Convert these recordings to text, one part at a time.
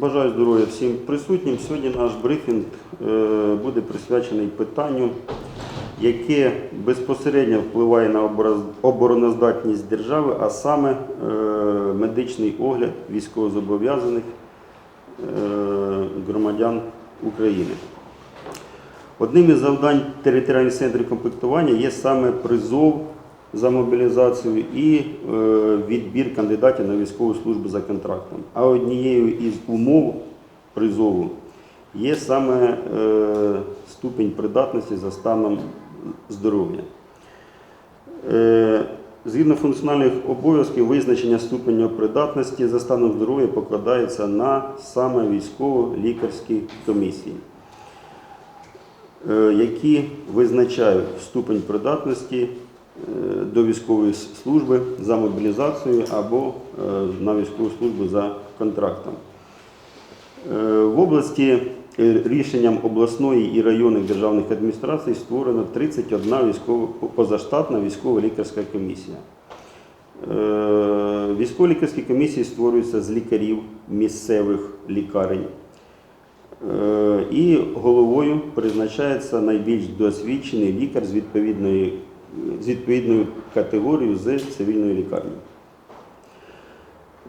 Бажаю здоров'я всім присутнім. Сьогодні наш брифінг е, буде присвячений питанню, яке безпосередньо впливає на обороноздатність держави, а саме е, медичний огляд військовозобов'язаних е, громадян України. Одним із завдань територіальних центрів комплектування є саме призов за мобілізацію і е, відбір кандидатів на військову службу за контрактом. А однією із умов призову є саме е, ступінь придатності за станом здоров'я. Е, Згідно функціональних обов'язків, визначення ступеня придатності за станом здоров'я покладається на саме військово-лікарські комісії які визначають ступень придатності до військової служби за мобілізацією або е, на військову службу за контрактом. Е, В області е, рішенням обласної і районних державних адміністрацій створено 31 військово позаштатна військово-лікарська комісія. Е, Військово-лікарські комісії створюються з лікарів місцевих лікарень. Е, І головою призначається найбільш досвідчений лікар з відповідної, з відповідною категорією з цивільної лікарні.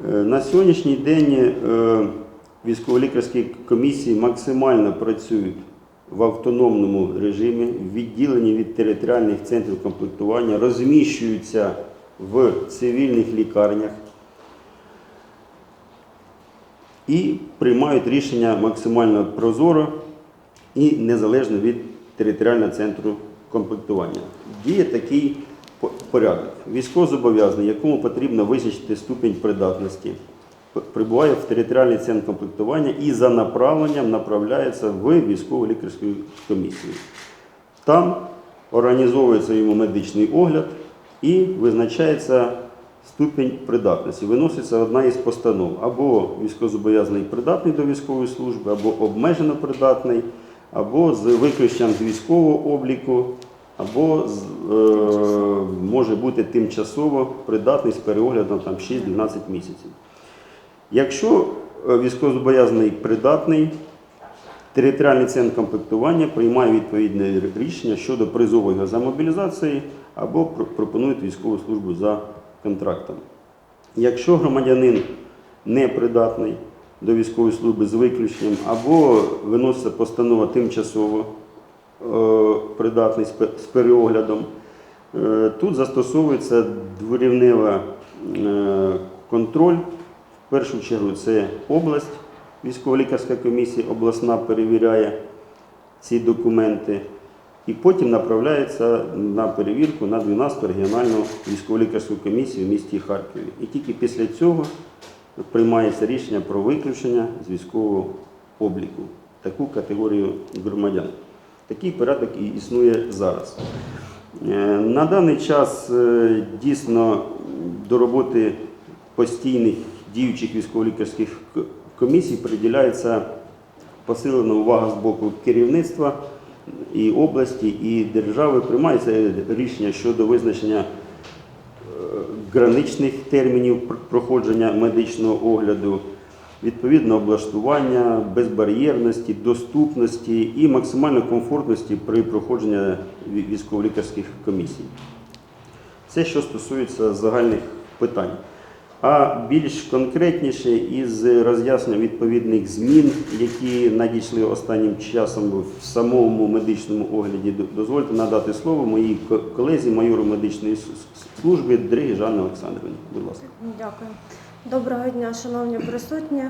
Е, На сьогоднішній день е, військово-лікарські комісії максимально працюють в автономному режимі, відділені від територіальних центрів комплектування, розміщуються в цивільних лікарнях і приймають рішення максимально прозоро і незалежно від територіального центру комплектування. Діє такий по- порядок. Військовозобов'язаний, якому потрібно визначити ступінь придатності, прибуває в територіальний центр комплектування і за направленням направляється в військово-лікарську комісію. Там організовується йому медичний огляд і визначається ступінь придатності. Виноситься одна із постанов або військовозобов'язаний придатний до військової служби, або обмежено придатний, або з виключенням з військового обліку, або з, е, може бути тимчасово придатний з переоглядом там 6-12 місяців. Якщо е, військовозобов'язаний придатний, Територіальний центр комплектування приймає відповідне рішення щодо призову його за мобілізації або пропонує військову службу за контрактом. Якщо громадянин не придатний до військової служби з виключенням, або виноситься постанова тимчасово е, придатний з переоглядом, е, тут застосовується дворівневий контроль. В першу чергу це область, військово-лікарська комісія обласна перевіряє ці документи і потім направляється на перевірку на 12 регіональну військово-лікарську комісію в місті Харкові. І тільки після цього приймається рішення про виключення з військового обліку таку категорію громадян. Такий порядок і існує зараз. Е, На даний час е, дійсно до роботи постійних діючих військово-лікарських комісій приділяється посилена увага з боку керівництва і області, і держави. Приймається рішення щодо визначення граничних термінів проходження медичного огляду, відповідно облаштування, безбар'єрності, доступності і максимальної комфортності при проходженні військово-лікарських комісій. Це що стосується загальних питань. А більш конкретніше із роз'яснення відповідних змін, які надійшли останнім часом в самому медичному огляді, дозвольте надати слово моїй колезі, майору медичної служби Дригі Жанни Олександрівні. Будь ласка. Дякую. Доброго дня, шановні присутні.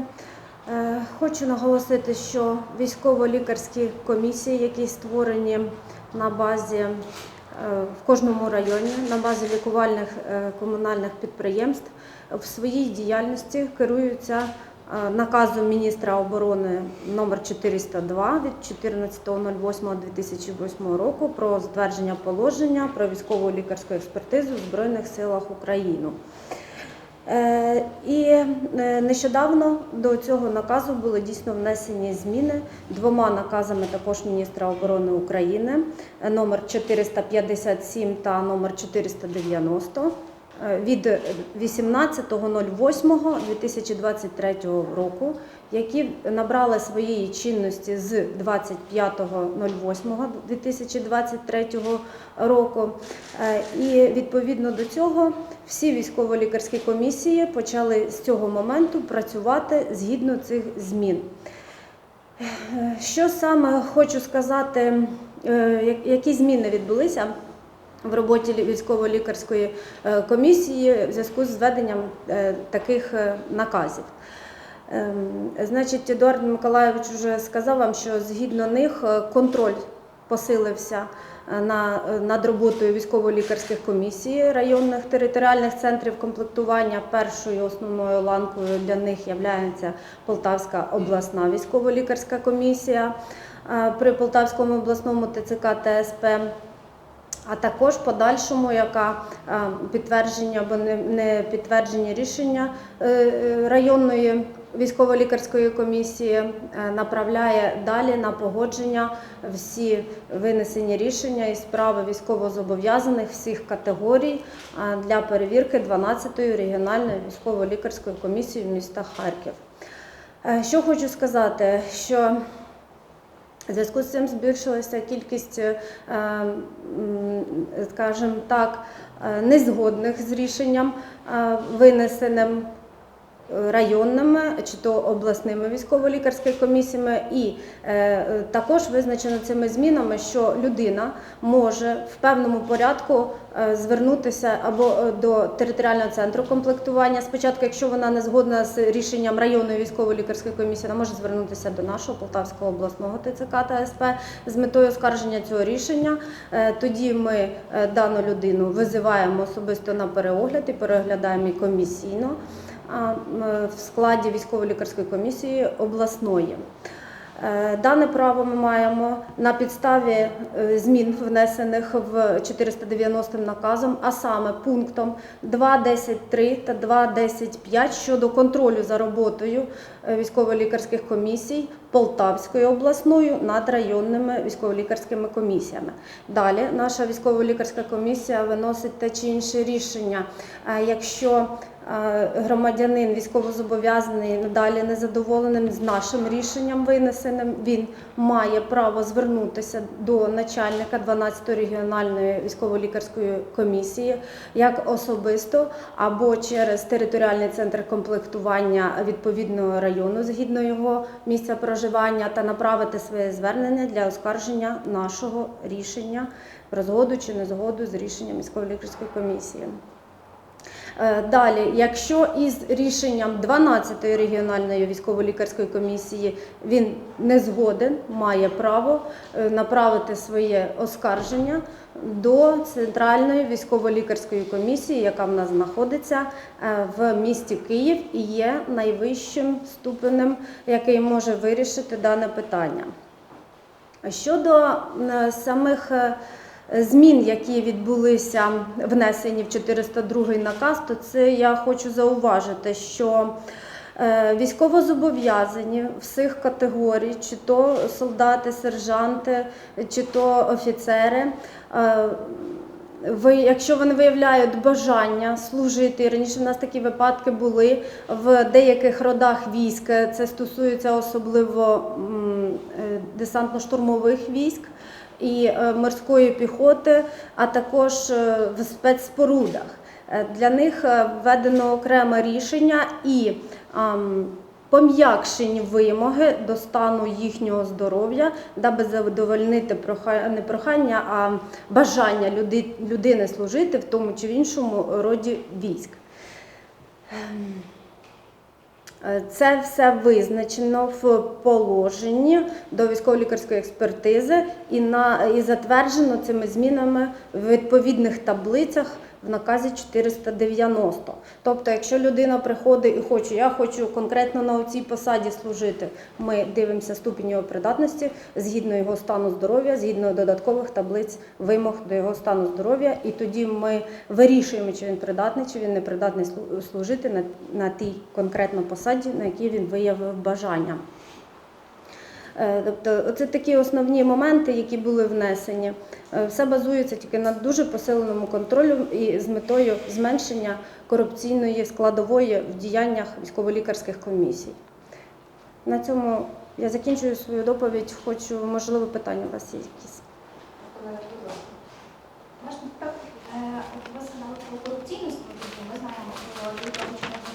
Е, Хочу наголосити, що військово-лікарські комісії, які створені на базі е, в кожному районі, на базі лікувальних е, комунальних підприємств, в своїй діяльності керуються е, наказом міністра оборони номер 402 від 14.08.2008 року про затвердження положення про військово лікарську експертизу в Збройних силах України. Е, І е, нещодавно до цього наказу були дійсно внесені зміни двома наказами також міністра оборони України номер 457 та номер 490. Е, від 18.08.2023 року, які набрали своєї чинності з 25.08.2023 року. Е, І відповідно до цього всі військово-лікарські комісії почали з цього моменту працювати згідно цих змін. Е, Що саме хочу сказати, які зміни відбулися в роботі військово-лікарської е, комісії в зв'язку з введенням е, таких е, наказів? Ем, Значить, Едуард Миколаївич вже сказав вам, що згідно них контроль посилився на, над роботою військово-лікарських комісій районних територіальних центрів комплектування. Першою основною ланкою для них є Полтавська обласна військово-лікарська комісія при Полтавському обласному ТЦК ТСП. А також подальшому, яка е, підтвердження або не, підтверджені рішення е, е, районної військово-лікарської комісії направляє далі на погодження всі винесені рішення і справи військовозобов'язаних всіх категорій для перевірки 12-ї регіональної військово-лікарської комісії міста Харків. Що хочу сказати, що в зв'язку з цим збільшилася кількість, е, скажімо так, е, незгодних з рішенням, е, винесеним районними чи то обласними військово-лікарськими комісіями, і е, також визначено цими змінами, що людина може в певному порядку е, звернутися або е, до територіального центру комплектування. Спочатку, якщо вона не згодна з рішенням районної військово-лікарської комісії, вона може звернутися до нашого Полтавського обласного ТЦК та СП з метою оскарження цього рішення. Тоді ми дану людину визиваємо особисто на переогляд і переглядаємо її комісійно в складі військово-лікарської комісії обласної. Е, Дане право ми маємо на підставі е, змін, внесених в 490 наказом, а саме пунктом 2.10.3 та 2.10.5 щодо контролю за роботою е, військово-лікарських комісій Полтавською обласною над районними військово-лікарськими комісіями. Далі наша військово-лікарська комісія виносить те чи інше рішення. Якщо громадянин військовозобов'язаний надалі незадоволеним з нашим рішенням винесеним, він має право звернутися до начальника 12-ї регіональної військово-лікарської комісії як особисто або через територіальний центр комплектування відповідного району згідно його місця проживання та направити своє звернення для оскарження нашого рішення про згоду чи незгоду з рішенням військово-лікарської комісії. Е, Далі, якщо із рішенням 12-ї регіональної військово-лікарської комісії він не згоден, має право е, направити своє оскарження до центральної військово-лікарської комісії, яка в нас знаходиться е, в місті Київ і є найвищим ступенем, який може вирішити дане питання. Щодо самих змін, які відбулися внесені в 402 наказ, то це я хочу зауважити, що е, військовозобов'язані всіх категорій, чи то солдати, сержанти, чи то офіцери. е, ви, якщо вони виявляють бажання служити, раніше в нас такі випадки були в деяких родах військ, це стосується особливо е, десантно-штурмових військ і е, морської піхоти, а також е, в спецспорудах. Е, Для них введено окреме рішення і пом'якшені вимоги до стану їхнього здоров'я, даби задовольнити не прохання, а бажання людини служити в тому чи іншому роді військ. Е, Це все визначено в положенні до військово-лікарської експертизи і, на, і затверджено цими змінами в відповідних таблицях в наказі 490. Тобто, якщо людина приходить і хоче, я хочу конкретно на цій посаді служити, ми дивимося ступінь його придатності згідно його стану здоров'я, згідно додаткових таблиць вимог до його стану здоров'я, і тоді ми вирішуємо, чи він придатний, чи він не придатний служити на, на тій конкретно посаді, на якій він виявив бажання. Е, Тобто, це такі основні моменти, які були внесені. Е, Все базується тільки на дуже посиленому контролю і з метою зменшення корупційної складової в діяннях військово-лікарських комісій. На цьому я закінчую свою доповідь. Хочу, можливо, питання у вас є якісь. Можна так? Е, ви сказали про корупційну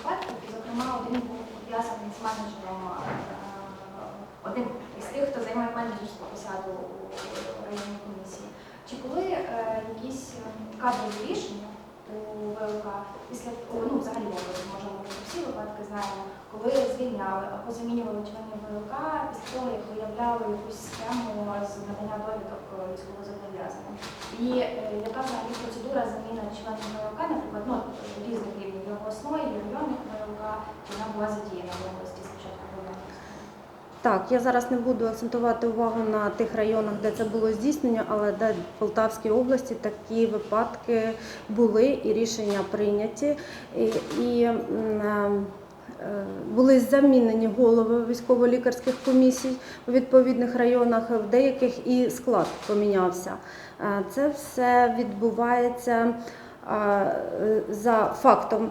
складову. Зокрема, один був пов'язаний з менеджером, е, один із тих, хто займає менеджерську посаду у комісії. Чи були е, якісь е, кадрові рішення у ВЛК після ну, взагалі ми про всі випадки знаємо, коли звільняли або замінювали членів ВЛК після того, як виявляли якусь схему з надання довідок е, військовозобов'язаним. І е, яка взагалі процедура заміни членів ВЛК, наприклад, ну, різних рівнів обласної, районних ВЛК, чи вона була задіяна в області? Так, я зараз не буду акцентувати увагу на тих районах, де це було здійснено, але де в Полтавській області такі випадки були і рішення прийняті. І, і е, були замінені голови військово-лікарських комісій у відповідних районах, в деяких і склад помінявся. Е, Це все відбувається е, за фактом.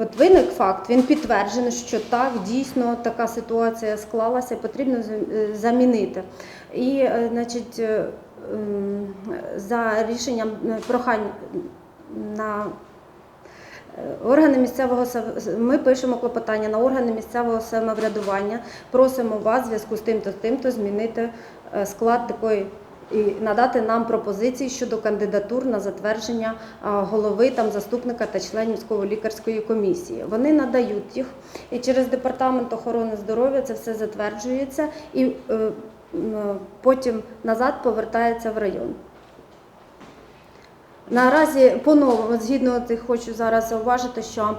От виник факт, він підтверджений, що так, дійсно така ситуація склалася, потрібно е, замінити. І, е, значить, за рішенням прохань на органи місцевого ми пишемо клопотання на органи місцевого самоврядування, просимо вас в зв'язку з тим-то, тим-то змінити склад такої і надати нам пропозиції щодо кандидатур на затвердження голови, там, заступника та членів військово-лікарської комісії. Вони надають їх, і через департамент охорони здоров'я це все затверджується і е, потім назад повертається в район. Наразі по-новому, згідно тих, хочу зараз зауважити, що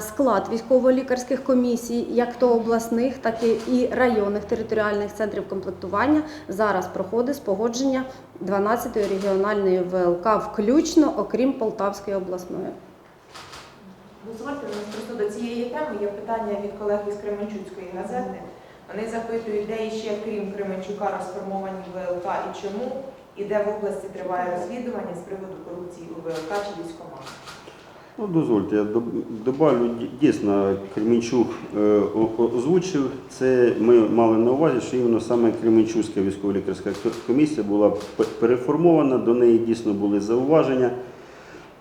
склад військово-лікарських комісій, як то обласних, так і- районних територіальних центрів комплектування, зараз проходить з погодження 12-ї регіональної ВЛК, включно, окрім Полтавської обласної. Дозвольте, нас просто до цієї теми є питання від колег із Кременчуцької газети. Вони запитують, де іще, крім Кременчука, розформовані ВЛК і чому, і де в області триває розслідування з приводу корупції у ВЛК чи військоматах. Ну, дозвольте, я доб- добавлю, дійсно, Кременчук е, озвучив. Це ми мали на увазі, що іменно саме Кременчуцька військово-лікарська комісія була переформована, до неї дійсно були зауваження.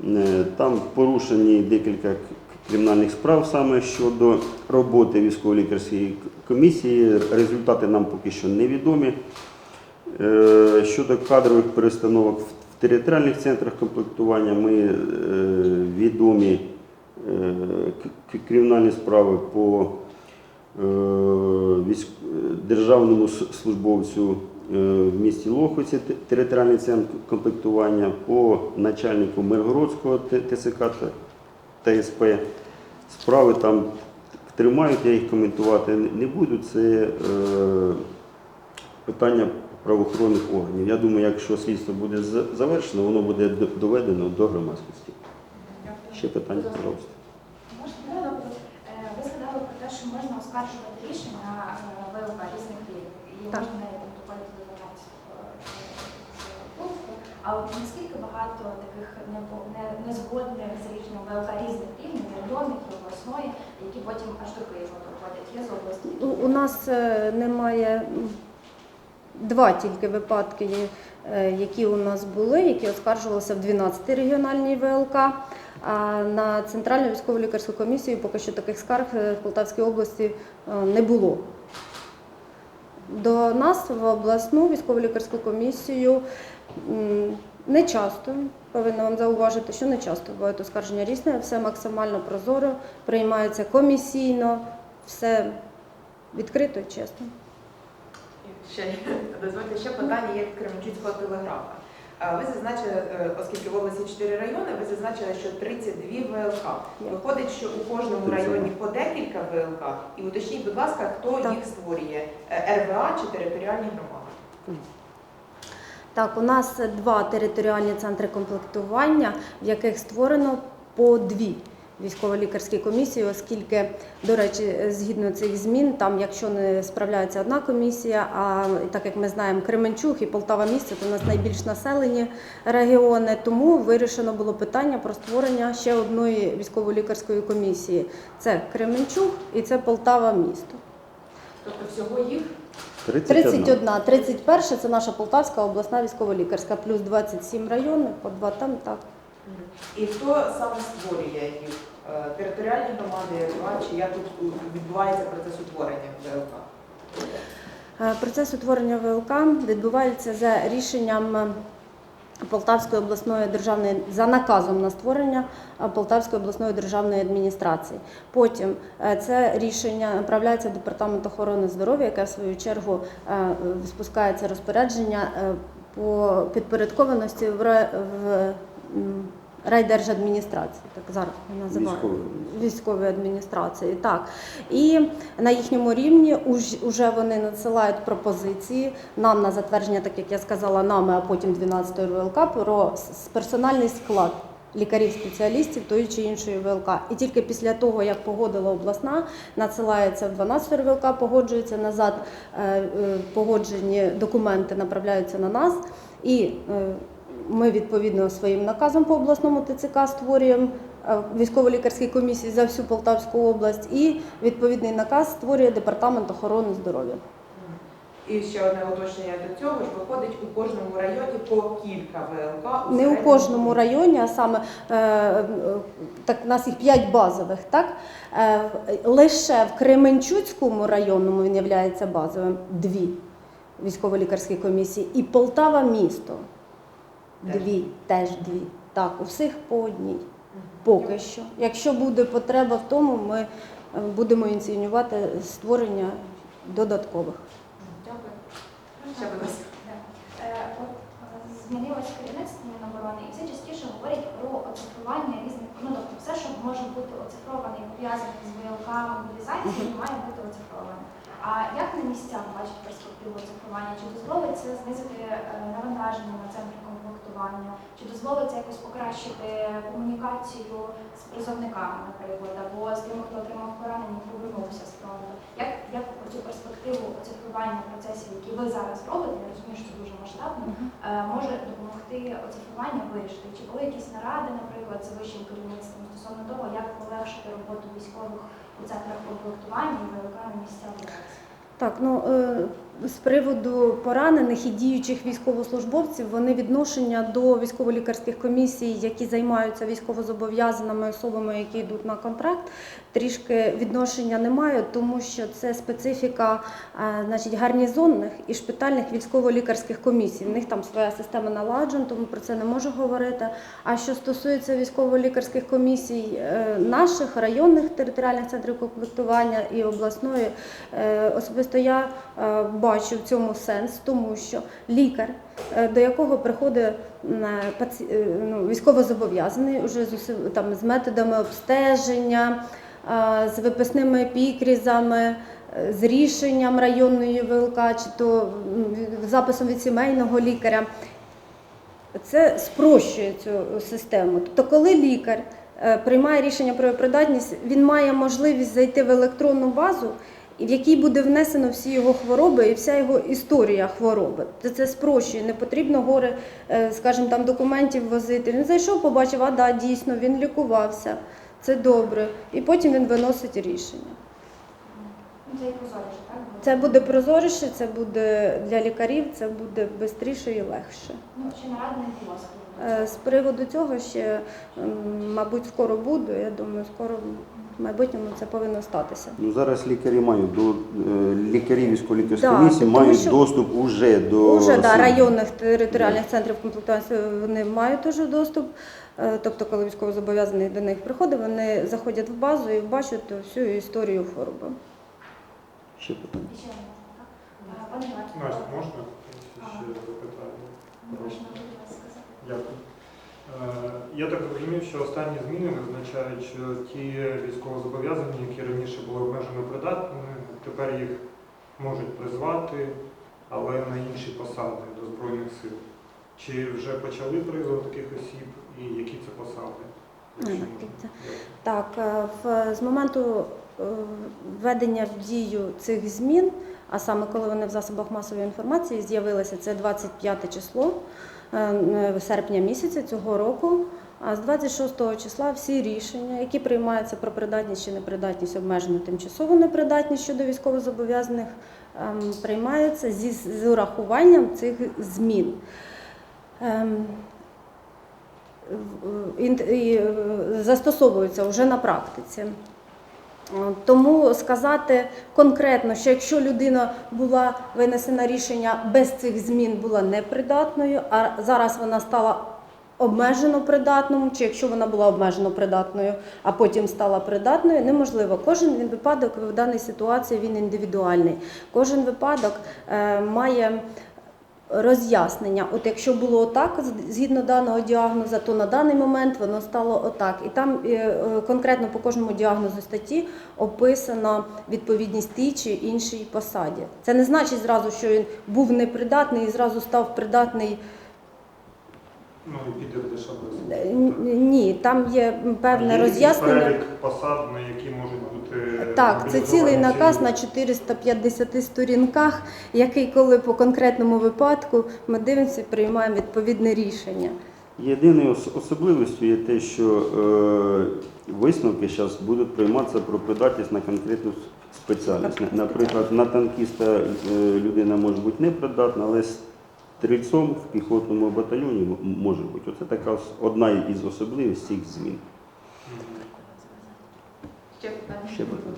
Е, Там порушені декілька кримінальних справ саме щодо роботи військово-лікарської комісії. Результати нам поки що невідомі. Е, Щодо кадрових перестановок в територіальних центрах комплектування ми е, відомі е, кримінальні справи по державному службовцю в місті Лохвиці, територіальний центр комплектування, по начальнику Миргородського ТСК та ТСП. Справи там тримають, я їх коментувати не буду. Це питання правоохоронних органів. Я думаю, якщо слідство буде за- завершено, воно буде доведено до громадськості. Ще питання, пожалуйста. Можна? Е, Ви згадали про те, що можна оскаржувати рішення е, ВЛК різних рівнів, і можна навіть доходити до пункту. А от наскільки багато таких незгодних з рішенням ВЛК різних рівнів, районних, і обласної, які потім аж до Києва доходять, є з області? У у нас е, немає два тільки випадки, е, які у нас були, які оскаржувалися в 12-й регіональній ВЛК. А на Центральну військово лікарську комісію поки що таких скарг е, в Полтавській області е, не було. До нас в обласну військово-лікарську комісію не часто, повинна вам зауважити, що не часто бувають оскарження різне, все максимально прозоро, приймається комісійно, все відкрито і чесно. Ще дозвольте ще питання є від Кременчуцького телеграфа. А Ви зазначили, е, оскільки в області 4 райони, ви зазначили, що 32 ВЛК. Виходить, що у кожному районі по декілька ВЛК. І уточніть, будь ласка, хто Так. їх створює? Е, РВА чи територіальні громади? Так, у нас два територіальні центри комплектування, в яких створено по дві військово-лікарській комісії, оскільки, до речі, згідно цих змін, там, якщо не справляється одна комісія, а так як ми знаємо, Кременчуг і Полтава місце, то у нас найбільш населені регіони. Тому вирішено було питання про створення ще одної військово-лікарської комісії. Це Кременчуг і це Полтава місто. Тобто всього їх 31. 31, 31 це наша Полтавська обласна військово-лікарська, плюс 27 районних, по два там так. і хто саме створює їх? Е, Територіальні громади, РВА, чи як тут відбувається процес утворення ВЛК? Е, Процес утворення ВЛК відбувається за рішенням е, Полтавської обласної державної за наказом на створення Полтавської обласної державної адміністрації. Потім це рішення направляється департамент охорони здоров'я, яке в свою чергу спускається розпорядження по підпорядкованості в, райдержадміністрації, так зараз називаємо Військової. військової адміністрації. Так і на їхньому рівні уже вони надсилають пропозиції нам на затвердження, так як я сказала, нами, а потім 12 ВЛК про персональний склад лікарів-спеціалістів тої чи іншої ВЛК. І тільки після того, як погодила обласна, надсилається в 12 ВЛК, погоджується назад, е, е, погоджені документи направляються на нас. І е, ми відповідно своїм наказом по обласному ТЦК створюємо е, військово-лікарській комісії за всю Полтавську область, і відповідний наказ створює департамент охорони здоров'я. І ще одне уточнення до цього ж виходить у кожному районі по кілька ВЛК. Не у кожному районі, а саме е, так, у нас їх п'ять базових. Так? Е, лише в Кременчуцькому районному він є базовим дві військово-лікарські комісії, і Полтава місто. Дві, теж дві. Так, у всіх по одній. Поки що. Якщо буде потреба в тому, ми е, будемо ініціювати створення додаткових. Дякую. Е, е, змінилось керівництво Міноборони, і все частіше говорять про оцифрування різних, ну тобто все, що може бути оцифроване і пов'язане з ВЛК мобілізацією, має бути оцифроване. А як на місцях бачить перспективу оцифрування? Чи дозволить це знизити навантаження на центри комплектування? Чи дозволить це якось покращити комунікацію з призовниками, наприклад, або з тими, хто отримав поранення і повернувся з фронту? Як, як цю перспективу оцифрування процесів, які ви зараз робите, я розумію, що це дуже масштабно, е, може допомогти оцифрування вирішити? Чи були якісь наради, наприклад, з вищим керівництвом стосовно того, як полегшити роботу військових у центрах комплектування і місцях зараз? Так, ну е, з приводу поранених і діючих військовослужбовців, вони відношення до військово-лікарських комісій, які займаються військовозобов'язаними особами, які йдуть на контракт, трішки відношення не мають, тому що це специфіка е, значить, гарнізонних і шпитальних військово-лікарських комісій. В них там своя система наладжена, тому про це не можу говорити. А що стосується військово-лікарських комісій е, наших районних територіальних центрів комплектування і обласної, е, особисто я бачу в цьому сенс, тому що лікар, е, до якого приходить е, е, ну, військовозобов'язаний уже з, там, з методами обстеження, з виписними епікрізами, е, з рішенням районної ВЛК, чи то записом від сімейного лікаря. Це спрощує цю систему. Тобто, коли лікар приймає рішення про придатність, він має можливість зайти в електронну базу, в якій буде внесено всі його хвороби і вся його історія хвороби. Це, це спрощує. Не потрібно гори, е, скажімо, там документів возити. Він зайшов, побачив, а да, дійсно він лікувався. Це добре. І потім він виносить рішення. Це прозоріше, так? буде? Це буде прозоріше, це буде для лікарів, це буде швидше і легше. Ну, ще нарад не було з приводу цього. З приводу цього ще, мабуть, скоро буде. Я думаю, скоро в майбутньому це повинно статися. Ну, зараз лікарі мають до е, лікарі військово-лікарської Да, комісії мають що- доступ уже до Уже да, районних територіальних центрів комплектації вони мають уже доступ. Е, Тобто, коли військовозобов'язаний до них приходить, вони заходять в базу і бачать всю історію хвороби. Ще питання. Ще одне, так? Пане Настя, можна ще запитання? можна буде вас сказати? Дякую. Е, Я так розумію, що останні зміни визначають, що ті військовозобов'язані, які раніше були обмежено придатними, тепер їх можуть призвати, але на інші посади до Збройних сил. Чи вже почали призов таких осіб і які це посади? Так, е, в, з моменту е, введення в дію цих змін, а саме коли вони в засобах масової інформації з'явилися, це 25 число серпня місяця цього року. А з 26 числа всі рішення, які приймаються про придатність чи непридатність, обмежену тимчасову непридатність щодо військовозобов'язаних, ем, приймаються зі з урахуванням цих змін. Ем, е, застосовуються вже на практиці. Е, Тому сказати конкретно, що якщо людина була винесена рішення без цих змін була непридатною, а зараз вона стала обмежено придатною, чи якщо вона була обмежено придатною, а потім стала придатною, неможливо. Кожен він випадок в даній ситуації він індивідуальний. Кожен випадок е, має роз'яснення. От якщо було отак, згідно даного діагнозу, то на даний момент воно стало отак. І там е, е, конкретно по кожному діагнозу статті описано відповідність тій чи іншій посаді. Це не значить зразу, що він був непридатний і зразу став придатний. Ну піде дешеве. Е, Ні, там є певне роз'яснення. перелік посад, на які можуть Так, це цілий наказ на 450 сторінках, який, коли по конкретному випадку ми дивимося і приймаємо відповідне рішення. Єдиною особливістю є те, що е, висновки зараз будуть прийматися про придатність на конкретну спеціальність. Наприклад, на танкіста е, людина може бути непридатна, але стрільцом в піхотному батальйоні може бути. Оце така одна із особливостей цих змін. Ще питання? Ще буде.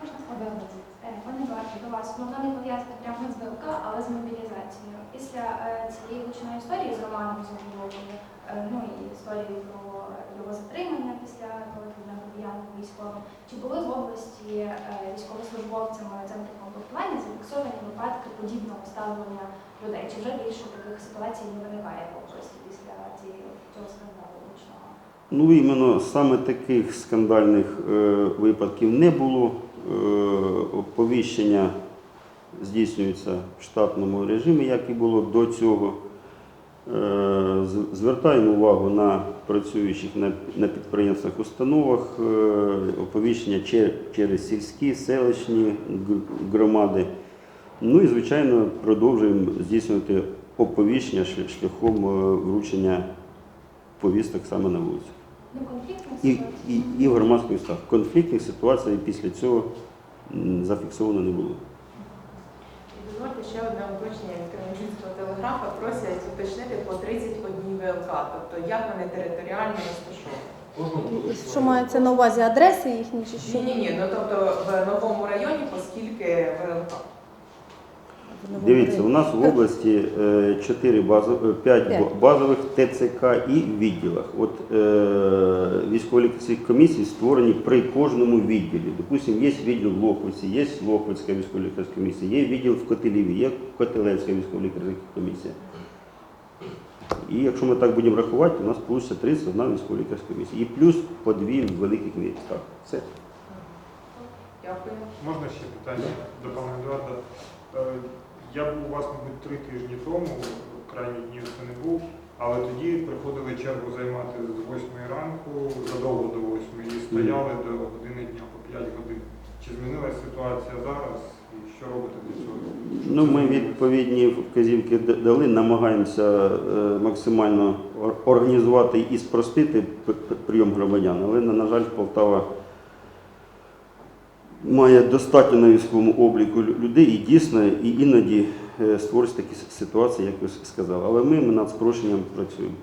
Можна сказати? Е, Пане Едуарде, до вас, воно не пов'язане прямо з ВЛК, але з мобілізацією. Після е, цієї гучної історії з Романом Золотовим, е, ну і історії про його затримання після того, як він обіянку військовим, чи були в області військовослужбовцями центру комплектування зафіксовані випадки подібного ставлення людей? Чи вже більше таких ситуацій не виникає в області після цього скандалу гучного? Ну, іменно саме таких скандальних е, випадків не було. Е, оповіщення здійснюється в штатному режимі, як і було до цього. Е, звертаємо увагу на працюючих на, на підприємствах установах, е, оповіщення чер- через сільські, селищні громади. Ну і, звичайно, продовжуємо здійснювати оповіщення шляхом е, вручення повісток саме на вулиці. Ну, І, і, і в громадських містах. Конфліктних ситуацій після цього зафіксовано не було. І дозвольте ще одне уточнення від Кременчуцького телеграфа. Просять уточнити по 31 ВЛК, тобто як вони територіально розташовані. Що мається на увазі адреси їхні чи що? Ні, ні, ні. Ну тобто в новому районі, оскільки ВЛК. Дивіться, у нас в області 4 базових, 5 П'ять. базових ТЦК і відділах. От е, військово-лікарські комісії створені при кожному відділі. Допустимо, є відділ в Лохвиці, є Лохвицька військово-лікарська комісія, є відділ в Котеліві, є Котелевська військово-лікарська комісія. І якщо ми так будемо рахувати, у нас вийде 31 військово-лікарська комісія. І плюс по дві в великих містах. Все. Дякую. Можна ще питання до пана Едуарда? Я був у вас, мабуть, три тижні тому, крайні дні це не був, але тоді приходили чергу займати з 8 ранку, задовго до 8 і стояли до години дня по 5 годин. Чи змінилася ситуація зараз і що робите для цього? Ну, ми відповідні вказівки дали, намагаємося е, максимально організувати і спростити прийом громадян, але, на жаль, Полтава має достатньо на військовому обліку лю- людей і дійсно і іноді е, створюється такі ситуації, як ви сказали. Але ми над спрощенням працюємо.